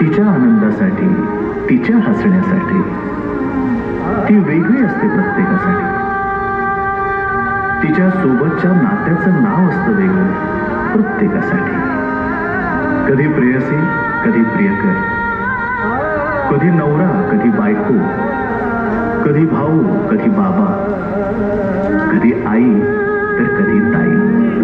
तिच्या आनंदासाठी तिच्या हसण्यासाठी. ती वेगळी असते प्रत्येकासाठी. तिच्या सोबतच्या नात्याचं नाव असतं वेगळं प्रत्येकासाठी. कधी प्रेयसी कधी प्रियकर. कधी नवरा कधी बायको. कधी भाऊ कधी बाबा. कधी आई तर कधी ताई.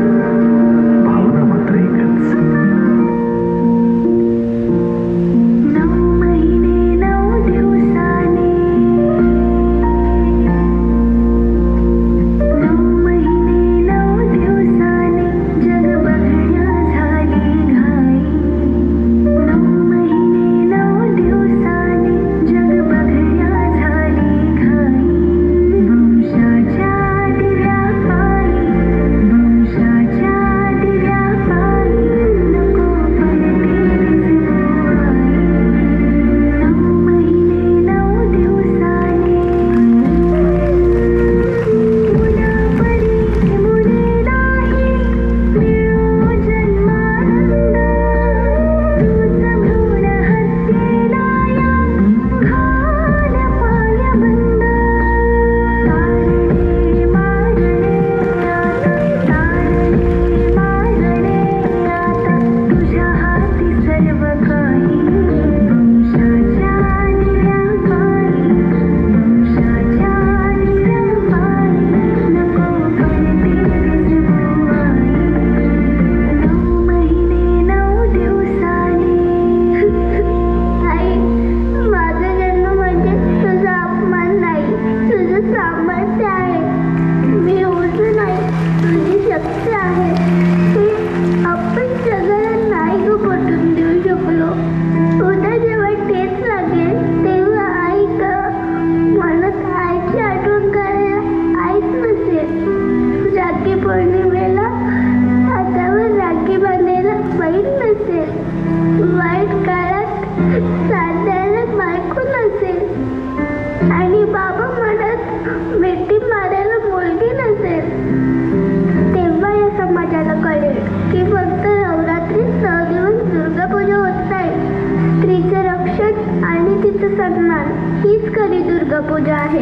हीच खरी दुर्गापूजा आहे?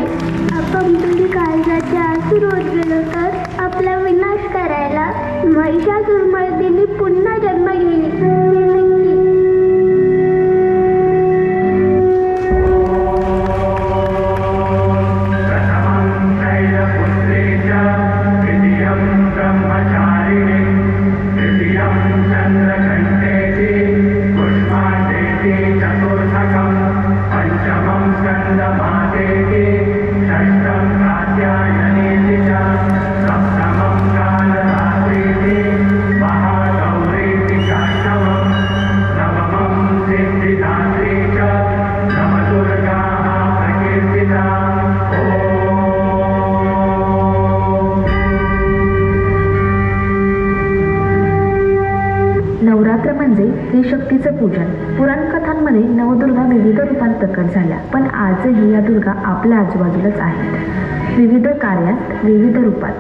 आपण तुम्ही काळजाचे आसूर रोज तर आपला विनाश करायला महिषासुरमर्दिनी म्हणजे त्रिशक्तीचं पूजन. पुराण कथांमध्ये नवदुर्गा विविध रूपात प्रकट झाल्या पण आजही या दुर्गा आपल्या आजूबाजूलाच आहेत. विविध कार्यात विविध रूपात.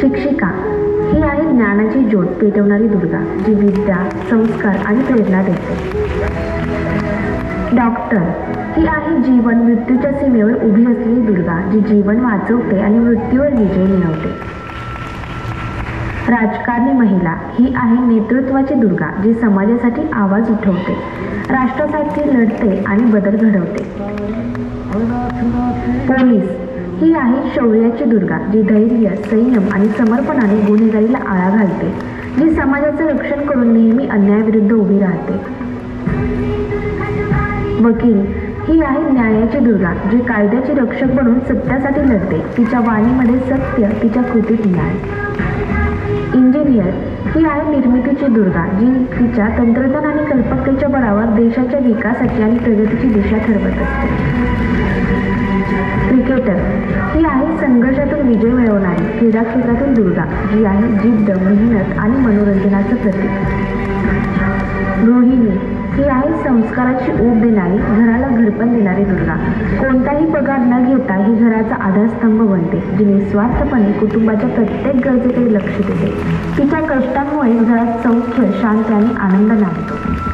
शिक्षिका ही आहे ज्ञानाची ज्योत पेटवणारी दुर्गा जी विद्या संस्कार आणि प्रेरणा देते. डॉक्टर ही आहे जीवन मृत्यूच्या सीमेवर उभी असलेली दुर्गा जी जीवन वाचवते आणि मृत्यूवर विजय मिळवते. राजकारणी महिला ही आहे नेतृत्वाची दुर्गा जी समाजासाठी आवाज उठवते राष्ट्रासाठी लढते आणि बदल घडवते. पोलीस ही आहे शौर्याची दुर्गा जी धैर्य संयम आणि समर्पणाने गुन्हेगारीला आळा घालते जी समाजाचं रक्षण करून नेहमी अन्यायाविरुद्ध उभी राहते. वकील ही आहे न्यायाची दुर्गा जी कायद्याची रक्षक बनून सत्यासाठी लढते तिच्या वाणीमध्ये सत्य तिच्या कृतीत न्याय. इंजिनियर ही आहे निर्मितीची दुर्गा जी तिच्या तंत्रज्ञान आणि कल्पकतेच्या बळावर देशाच्या विकासाची आणि प्रगतीची दिशा ठरवत असते. क्रिकेटर ही आहे संघर्षातून विजय मिळवणारी क्रीडा क्षेत्रातील दुर्गा जी आहे जिद्द मेहनत आणि मनोरंजनाचं प्रतीक. रोहिणी ही आहे संस्काराची ऊब देणारी घराला घरपण देणारी दुर्गा. कोणताही पगार न घेता ही घराचा आधारस्तंभ बनते जी निस्वार्थपणे कुटुंबाच्या प्रत्येक गरजेकडे लक्ष देते तिच्या कष्टांमुळे घरात सौख्य शांत आणि आनंद नांदतो